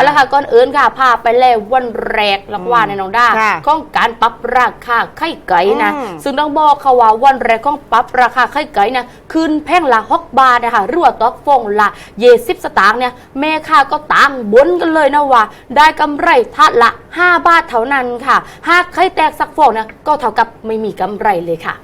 เอาละค่ะก่อนอื่นค่ะพาไปแล้ววันแรกแล้วก็ว่าในน้องด้าค่ะของการปรับราคาไข่ไก่นะอืมซึ่งต้องบอกค่ะว่าวันแรกของปรับราคาไข่ไก่นะขึ้นแพ่งละหกบาทนะคะหรือว่าตอกฟองละเยสิบสตางค์เนี่ยแม่ค้าก็ต่างบนกันเลยนะว่า ได้กำไรทัดละ 5 บาทเท่านั้นค่ะ หากไข่แตกสักฟองเนี่ยก็เท่ากับไม่มีกำไรเลยค่ะ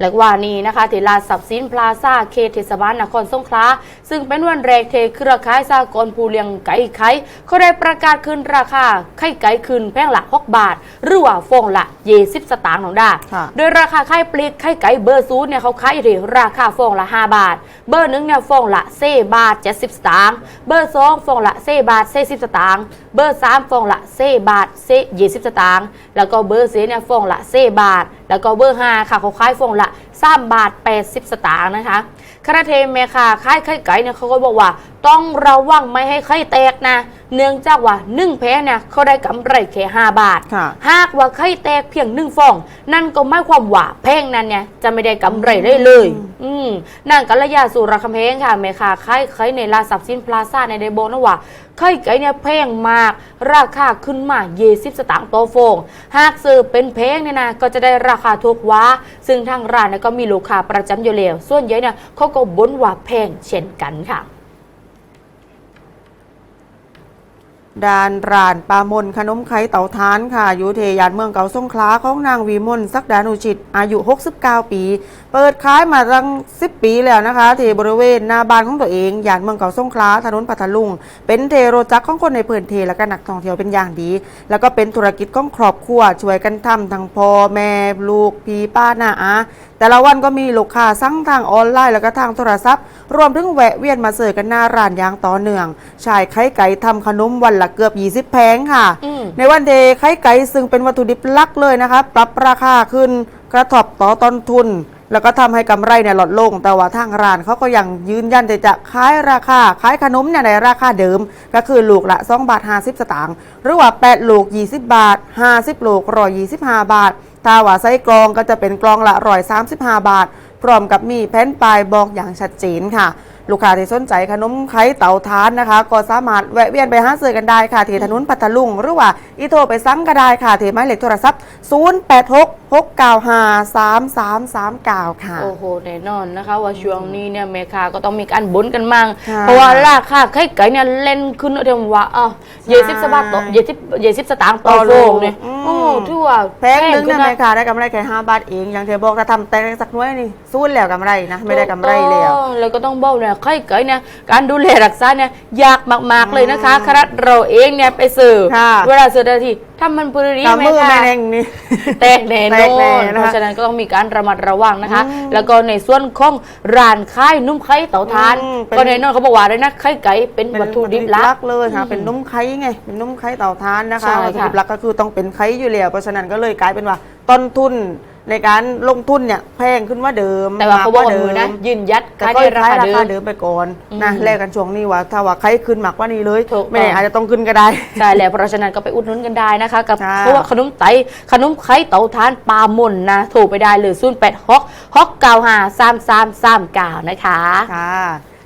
และว่านี้นะคะที่ลานสับสินพลาซ่าเขตเทศบาลนครสงขลาซึ่งเป็นวันแรกเทเครือข่ายสากลผู้เลี้ยงไก่ไข่เขาได้ประกาศขึ้นราคาไข่ไก่ขึ้นแพงละ6บาท หรือว่าฟองละ20สตางค์ของดาค่ะโดยราคาไข่ปลีกไข่ไก่เบอร์ศูนย์เนี่ยเขาขายอยู่ที่ราคาฟองละ5บาท เบอร์หนึ่งเนี่ยฟองละเซบาท70สตางค์เบอร์สองฟองละเซบาทเซสิบสตางค์ เบอร์สามฟองละเซบาทเซยี่สิบสตางค์แล้วก็เบอร์สี่เนี่ยฟองละเซบาท แล้วก็เบอร์ห้าค่ะเขาขายฟองละสามบาท80สตางค์นะคะคณะเทมเมค่ะขายไข่ไก่เนี่ยเขาก็บอกว่า ต้องระวังไม่ให้ไข่แตกนะ เนื่องจากว่าหนึ่งแพ้เนี่ยเขาได้กำไรแค่5บาทค่ะหากว่าไข่แตกเพียงหนึ่งฟอง นั่นก็หมายความว่าแพงนั้นเนี่ยจะไม่ได้กำไรได้เลย อืมนางกัลยาสุรคำเพงค่ะแม่ค้าไข่ไข่ในลาสับสินพลาซ่าในเดโบนะว่าไข่ไก่เนี่ยแพงมาก ราคาขึ้นมาเยสิบสตางค์ต่อฟองหากซื้อเป็นเพงเนี่ยนะก็จะได้ราคาทุกกว่า ซึ่งทางร้านเนี่ยก็มีลูกค้าประจำอยู่แล้วส่วนใหญ่เนี่ยเขาก็บ่นว่าแพงเช่นกันค่ะ ดานร้านปลามนขนมไข่เต่าทานค่ะ อยู่เทยานเมืองเก่าสงขลาของนางวีมนสักดานุชิต อายุ 69 ปี เปิดขายมาตั้ง10 ปีแล้วนะคะที่บริเวณหน้าบ้านของตัวเองยานเมืองเก่าสงขลาถนนพัทลุง เป็นเทโรจักของคนในพื้นเทและก็นักท่องเที่ยวเป็นอย่างดี แล้วก็เป็นธุรกิจของครอบครัวช่วยกันทำทั้งพ่อแม่ลูกพี่ป้าหน้าอาแต่ละวันก็มีลูกค้าสั่งทางออนไลน์แล้วก็ทางโทรศัพท์ รวมถึงแวะเวียนมาเสิร์ฟกันหน้าร้านอย่างต่อเนื่องชายไข่ไก่ทำขนมวันละเกือบ 20 แผงค่ะอืมในวันเดย์ไข่ไก่ซึ่งเป็นวัตถุดิบหลักเลยนะคะ ปรับราคาขึ้นกระทบต่อต้นทุน แล้วก็ทำให้กำไรเนี่ยลดลง แต่ว่าทางร้านเขาก็ยังยืนยันที่จะขายราคาขายขนมเนี่ยในราคาเดิม ก็คือลูกละ2บาท50 สตางค์หรือว่า 8 ลูก 20 บาท 50 ลูก125บาทถ้าว่าไส้กรองก็จะเป็นกรองละ135บาท พร้อมกับมีแผ่นปลายบอกอย่างชัดเจนค่ะ ลูกค้าที่สนใจขนมไข่เต่าทานนะคะ ก็สามารถแวะเวียนไปหาซื้อกันได้ค่ะ ที่ถนนพัทลุง หรือว่าอีโทรไปซ้ำก็ได้ค่ะ ที่หมายเลขโทรศัพท์ 086 695 3339 ค่ะ โอ้โหแน่นอนนะคะ ว่าช่วงนี้เนี่ยแม่ค้าก็ต้องมีการบุนกันมั่งค่ะเพราะว่าราคาไข่ไก่เนี่ยเล่นขึ้นเทียมว่าอะเยสิบสตางค์ต่อเยสิบเยสิบสตางค์ต่อต่อโลโลงเนี่ยอืม โอ้ถือว่าแพงหนึงขึ้เนี่ยแม่ค้าได้กำไรแค่5บาทเองอย่างเธอบอกถ้าทำแต่สักหน้อยนี่สู้แล้วกำไรนะไม่ได้กำไรแล้ว ถูกต้องแล้วก็ต้องบอกเนี่ยไข่ไก่เนี่ยการดูแลรักษาเนี่ยยากมากๆเลยนะคะขนาดเราเองเนี่ยไปซื้อค่ะเวลาซื้อแต่ละทีถ้ามันพอดีกำมือไหแม่คะเองนี่แตกแน่นแตกแน่อนนะคะเพราะฉะนั้นก็ต้องมีการระมัดระวังนะคะอืมแล้วก็ในส่วนของร้านขายนุ่มไข่เต่าทานอืมเป็นก็แน่นอนเขาบอกว่าเลยนะไข่ไก่เป็นวัตถุดิบหลักเลยค่ะอืมเป็นนุ่มไข่ไงเป็นนุ่มไข่เต่าทานนะใช่คะค่ะวัตถุดิบหลักก็คือต้องเป็นไข่อยู่แล้วเพราะฉะนั้นก็เลยกลายเป็นว่าต้นทุน ในการลงทุนเนี่ยแพงขึ้นว่าเดิมแต่ว่าเขาบอกว่าเดิมือนะมยืนยัดแต่ขายก็ในราราคาคาเดิมเดิมไปก่อนนะอืมแลกกันช่วงนี้ว่าถ้าว่าใครขึ้นมากกว่านี้เลยถูกต้องไม่แน่อาจจะต้องขึ้นก็ได้ใช่แล้วเพราะฉะนั้นก็ไปอุดหนุนกันได้นะคะกับค่ะเพราะว่าขนมไตขนมไข่เต่าทานปลาหม่นนะโทรไปได้เลย0 8 6 6 9 5 3 3 3 9นะคะค่ะ